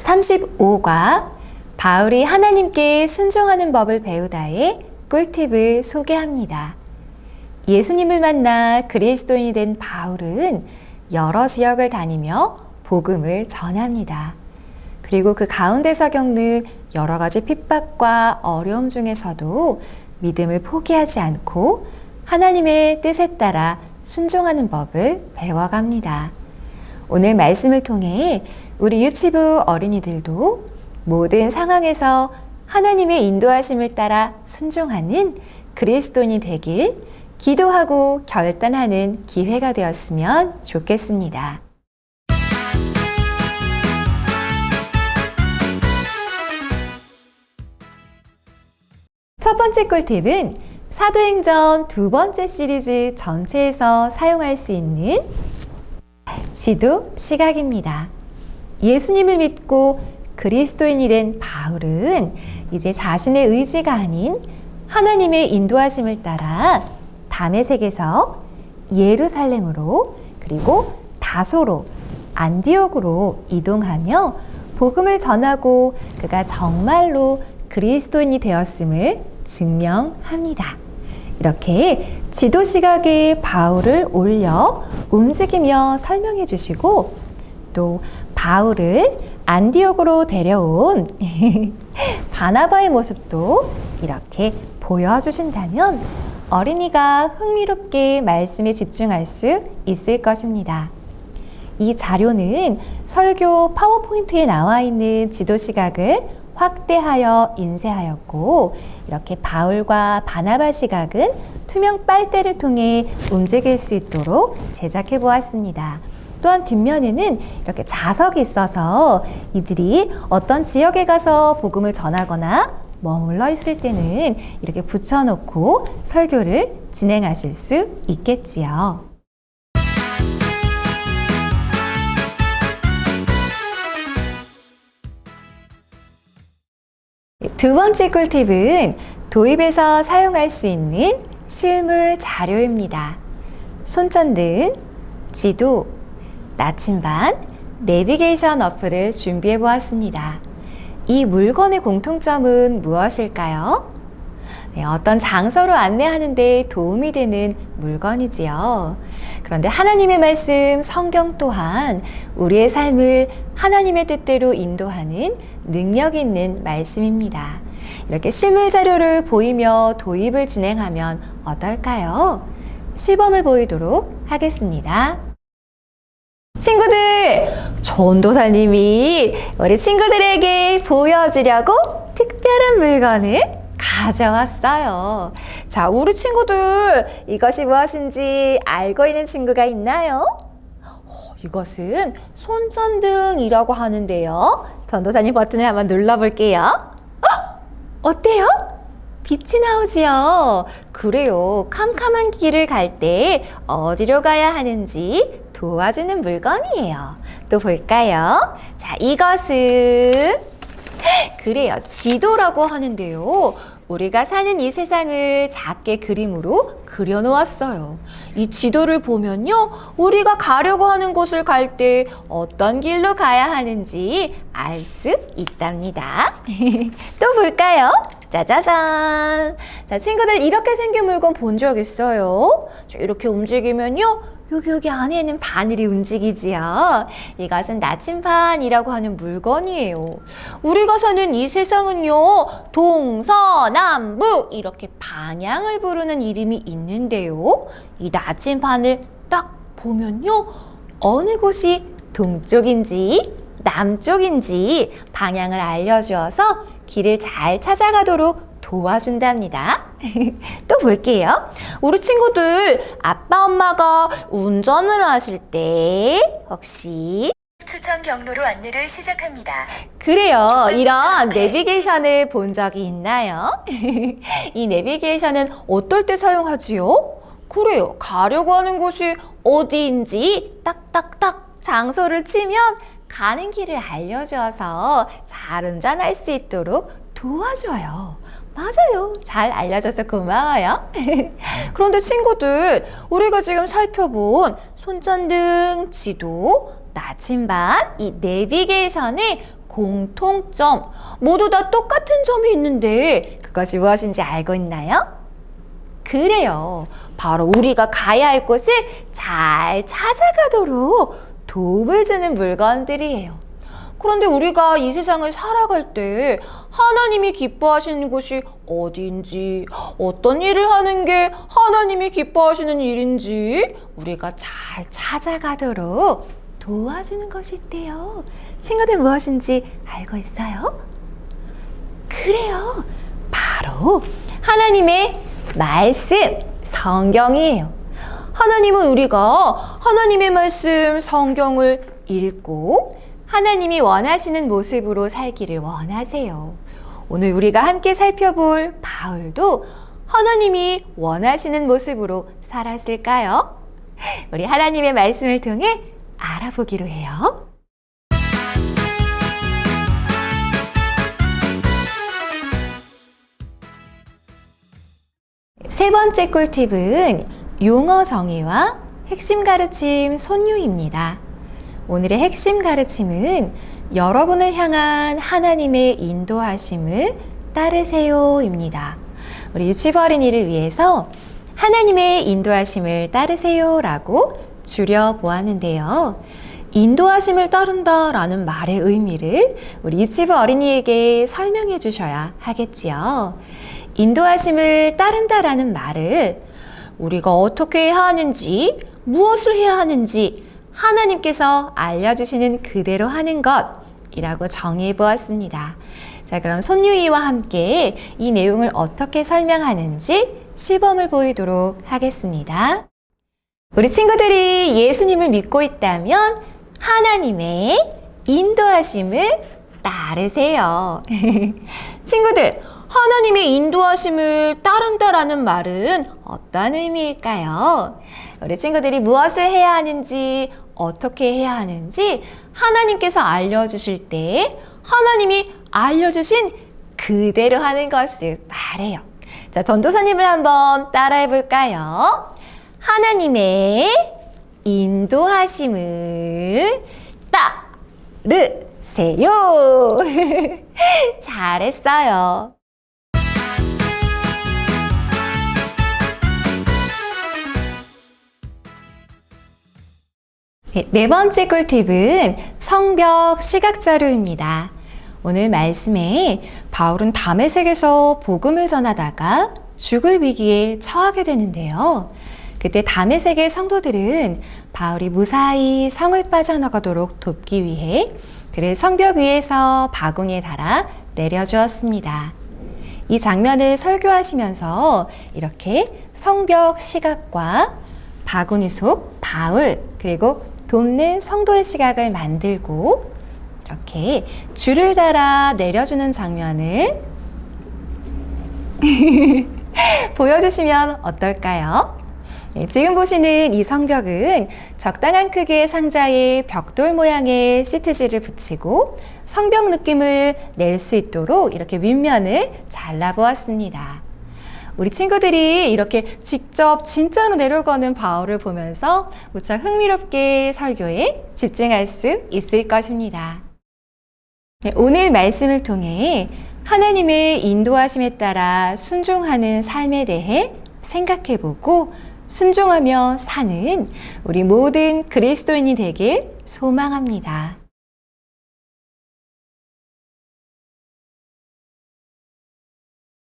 35과 바울이 하나님께 순종하는 법을 배우다의 꿀팁을 소개합니다. 예수님을 만나 그리스도인이 된 바울은 여러 지역을 다니며 복음을 전합니다. 그리고 그 가운데서 겪는 여러 가지 핍박과 어려움 중에서도 믿음을 포기하지 않고 하나님의 뜻에 따라 순종하는 법을 배워갑니다. 오늘 말씀을 통해 우리 유치부 어린이들도 모든 상황에서 하나님의 인도하심을 따라 순종하는 그리스도인이 되길 기도하고 결단하는 기회가 되었으면 좋겠습니다. 첫 번째 꿀팁은 사도행전 두 번째 시리즈 전체에서 사용할 수 있는 지도 시각입니다. 예수님을 믿고 그리스도인이 된 바울은 이제 자신의 의지가 아닌 하나님의 인도하심을 따라 담에색에서 예루살렘으로 그리고 다소로 안디옥으로 이동하며 복음을 전하고 그가 정말로 그리스도인이 되었음을 증명합니다. 이렇게 지도 시각에 바울을 올려 움직이며 설명해 주시고 또 바울을 안디옥으로 데려온 바나바의 모습도 이렇게 보여주신다면 어린이가 흥미롭게 말씀에 집중할 수 있을 것입니다. 이 자료는 설교 파워포인트에 나와 있는 지도 시각을 확대하여 인쇄하였고 이렇게 바울과 바나바 시각은 투명 빨대를 통해 움직일 수 있도록 제작해 보았습니다. 또한 뒷면에는 이렇게 자석이 있어서 이들이 어떤 지역에 가서 복음을 전하거나 머물러 있을 때는 이렇게 붙여놓고 설교를 진행하실 수 있겠지요. 두 번째 꿀팁은 도입에서 사용할 수 있는 실물 자료입니다. 손전등, 지도, 나침반, 내비게이션 어플을 준비해 보았습니다. 이 물건의 공통점은 무엇일까요? 네, 어떤 장소로 안내하는데 도움이 되는 물건이지요. 그런데 하나님의 말씀, 성경 또한 우리의 삶을 하나님의 뜻대로 인도하는 능력 있는 말씀입니다. 이렇게 실물 자료를 보이며 도입을 진행하면 어떨까요? 시범을 보이도록 하겠습니다. 친구들, 전도사님이 우리 친구들에게 보여주려고 특별한 물건을 가져왔어요. 자, 우리 친구들 이것이 무엇인지 알고 있는 친구가 있나요? 어, 이것은 손전등이라고 하는데요. 전도사님 버튼을 한번 눌러볼게요. 어? 어때요? 빛이 나오지요. 그래요. 캄캄한 길을 갈 때 어디로 가야 하는지 도와주는 물건이에요. 또 볼까요? 자, 이것은 그래요. 지도라고 하는데요. 우리가 사는 이 세상을 작게 그림으로 그려놓았어요. 이 지도를 보면요. 우리가 가려고 하는 곳을 갈 때 어떤 길로 가야 하는지 알 수 있답니다. 또 볼까요? 짜자잔. 자, 친구들 이렇게 생긴 물건 본 적 있어요? 자, 이렇게 움직이면요. 여기 여기 안에는 바늘이 움직이지요. 이것은 나침반이라고 하는 물건이에요. 우리가 사는 이 세상은요. 동서남북 이렇게 방향을 부르는 이름이 있는데요. 이 나침반을 딱 보면요. 어느 곳이 동쪽인지 남쪽인지 방향을 알려주어서 길을 잘 찾아가도록 도와준답니다. 또 볼게요. 우리 친구들 아빠 엄마가 운전을 하실 때 혹시 추천 경로로 안내를 시작합니다. 그래요. 이런 내비게이션을 본 적이 있나요? 이 내비게이션은 어떨 때 사용하지요? 그래요. 가려고 하는 곳이 어디인지 딱딱딱 장소를 치면 가는 길을 알려주어서 잘 운전할 수 있도록 도와줘요. 맞아요. 잘 알려줘서 고마워요. 그런데 친구들, 우리가 지금 살펴본 손전등, 지도, 나침반, 이 내비게이션의 공통점, 모두 다 똑같은 점이 있는데 그것이 무엇인지 알고 있나요? 그래요. 바로 우리가 가야 할 곳을 잘 찾아가도록 도움을 주는 물건들이에요. 그런데 우리가 이 세상을 살아갈 때 하나님이 기뻐하시는 곳이 어디인지, 어떤 일을 하는 게 하나님이 기뻐하시는 일인지 우리가 잘 찾아가도록 도와주는 것이 있대요. 친구들 무엇인지 알고 있어요? 그래요. 바로 하나님의 말씀, 성경이에요. 하나님은 우리가 하나님의 말씀, 성경을 읽고 하나님이 원하시는 모습으로 살기를 원하세요. 오늘 우리가 함께 살펴볼 바울도 하나님이 원하시는 모습으로 살았을까요? 우리 하나님의 말씀을 통해 알아보기로 해요. 세 번째 꿀팁은 용어 정의와 핵심 가르침 손유입니다. 오늘의 핵심 가르침은 여러분을 향한 하나님의 인도하심을 따르세요입니다. 우리 유치부 어린이를 위해서 하나님의 인도하심을 따르세요라고 줄여 보았는데요. 인도하심을 따른다 라는 말의 의미를 우리 유치부 어린이에게 설명해 주셔야 하겠지요. 인도하심을 따른다 라는 말을 우리가 어떻게 해야 하는지, 무엇을 해야 하는지 하나님께서 알려주시는 그대로 하는 것이라고 정의해 보았습니다. 자, 그럼 손유이와 함께 이 내용을 어떻게 설명하는지 시범을 보이도록 하겠습니다. 우리 친구들이 예수님을 믿고 있다면 하나님의 인도하심을 따르세요. 친구들, 하나님의 인도하심을 따른다라는 말은 어떤 의미일까요? 우리 친구들이 무엇을 해야 하는지, 어떻게 해야 하는지 하나님께서 알려주실 때 하나님이 알려주신 그대로 하는 것을 말해요. 자, 전도사님을 한번 따라해 볼까요? 하나님의 인도하심을 따르세요. 잘했어요. 네, 네 번째 꿀팁은 성벽 시각자료입니다. 오늘 말씀에 바울은 담에색에서 복음을 전하다가 죽을 위기에 처하게 되는데요. 그때 담에색의 성도들은 바울이 무사히 성을 빠져나가도록 돕기 위해 그를 성벽 위에서 바구니에 달아 내려주었습니다. 이 장면을 설교하시면서 이렇게 성벽 시각과 바구니 속 바울 그리고 돕는 성도의 시각을 만들고 이렇게 줄을 달아 내려주는 장면을 보여주시면 어떨까요? 네, 지금 보시는 이 성벽은 적당한 크기의 상자에 벽돌 모양의 시트지를 붙이고 성벽 느낌을 낼 수 있도록 이렇게 윗면을 잘라보았습니다. 우리 친구들이 이렇게 직접 진짜로 내려가는 바울을 보면서 무척 흥미롭게 설교에 집중할 수 있을 것입니다. 네, 오늘 말씀을 통해 하나님의 인도하심에 따라 순종하는 삶에 대해 생각해 보고 순종하며 사는 우리 모든 그리스도인이 되길 소망합니다.